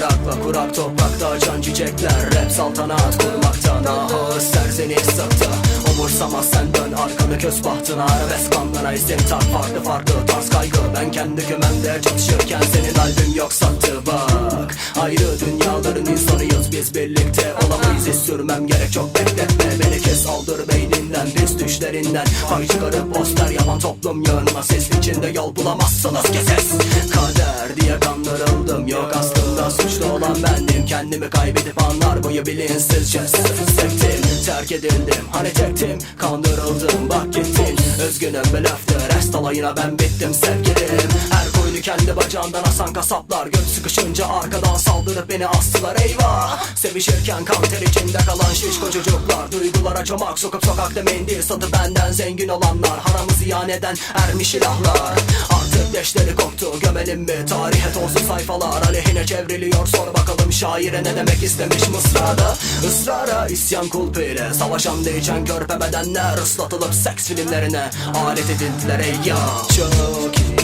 Merakla kurak toprakta açan çiçekler Rap saltanat kurmaktan ahı serseni saktı Umursamaz sen dön arkanı köz bahtına Arabesk kanlara isim farklı farklı tarz kaygı Ben kendi kümemde çalışırken senin albüm yok sattı. Bak Ayrı dünyaların insanıyız biz birlikte Olamayız. Hiç sürmem gerek çok bekletme Beni kes aldır beyninden pis düşlerinden. Pay çıkarıp poster yapan toplum yığınına Ses içinde yol bulamazsınız keses Kader diye kandırıldım Yok aslında suçlu olan bendim. Kendimi kaybedip anlar boyu bilinçsizce Sektim terk edildim Hani tektim kandırıldım Bak gittin özgünüm blöftü Rest alayına ben bittim sevgilim kendi bacağından asan kasaplar. Göt sıkışınca arkadan saldırıp beni astılar. Eyvah! Sevişirken kan ter içinde kalan şişko çocuklar. Duygulara çomak sokup sokakta mendil satıp benden zengin olanlar. Haramı ziyan eden ermiş ilahlar Artık deşleri koptu. Gömelim mi? Tarihe tozlu sayfalar. Aleyhine çevriliyor. Sor bakalım şaire ne demek istemiş mısrada. Israra isyan kulpuyla Savaşan değişen körpe bedenler ıslatılıp seks filmlerine Alet edildiler. Ey ya Çok içtik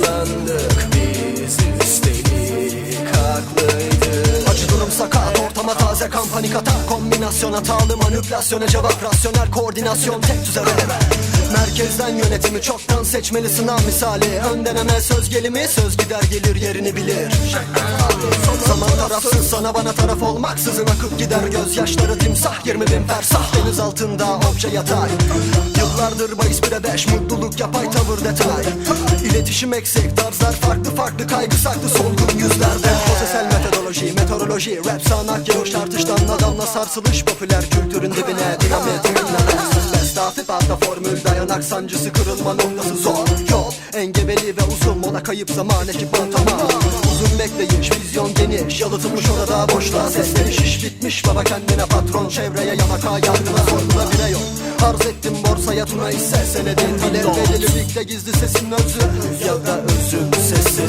saklandık biz üstelik Haklıydık. Acı durum sakat ortama taze kan panik atak. Kombinasyon hatalı manipülasyona cevap Rasyonel koordinasyon. Tek düze Merkezden yönetimi çoktan seçmeli sınav misali. Ön deneme söz gelimi söz gider gelir yerini bilir. Zaman tarafsız sana bana taraf olmaksızın akıp gider Gözyaşları timsah 20 bin fersah Deniz altında obje yatay. Yıllardır bahis bire beş mutluluk yapay tavır detay. İletişim eksik tarzlar farklı farklı kaygı saklı solgun yüzlerde. Pozesel metodoloji meteoroloji rap sanat yağış tartıştan adamla sarsılış Popüler kültürün dibine dinamit dinlemez Bestafip altta formül dayanak sancısı kırılma noktası zor. Yol engebeli ve uzun mola kayıp zaman ekipman tamam Uzun bekleyiş vizyon geniş. Yalıtılmış orada boşluğa Sesleri şiş bitmiş baba kendine patron. Çevreye yamaka yargına sorgula bile yok. Arz ettim borsaya tuna hisse senedin. Talep belirlilikte gizli sesin özü. Ya da özün sesi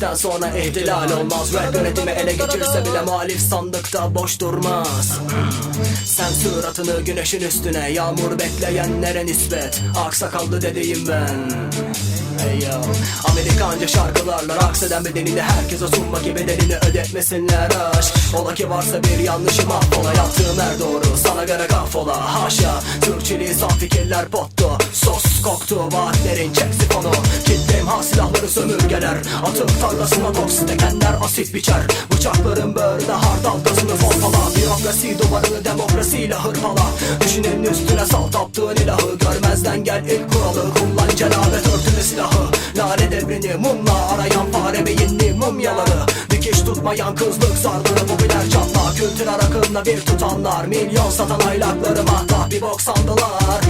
saatten sonra ihtilal olmaz. Rap yönetimi ele geçirse bile muhalif sandıkta boş durmaz. Sen suratını güneşin üstüne Yağmur bekleyenlere nispet. Aksakallı dediğim ben Hey yo. Amerikanca şarkılarla raks eden bedenini herkese sunma ki bedelini ödetmesinler aşk. Ola ki varsa bir yanlışım affola Yaptığım her doğru. Sana göre kafola Haşa. Türkçeliği saf fikirler pottu. Sos koktu vaatlerin çek sifonu Kitlem ha silahları sömürgeler. Atık tarlasına toksik tekenler asit biçer. Bıçakların böğrüne hardal gazını forpala Bürokrasi duvarını demokrasiyle hırpala. Düşünün üstüne sal taptığın ilahı. Görmezden gel ilk kuralı. Kullan cenabet örtülü silahı Lale devrini mumla arayan fare beyinli mumyaları Dikiş tutmayan kızlık zardını popüler çatla. Kültürel akımla bir tutanlar Milyon satan aylakları mahtah bir bok sandılar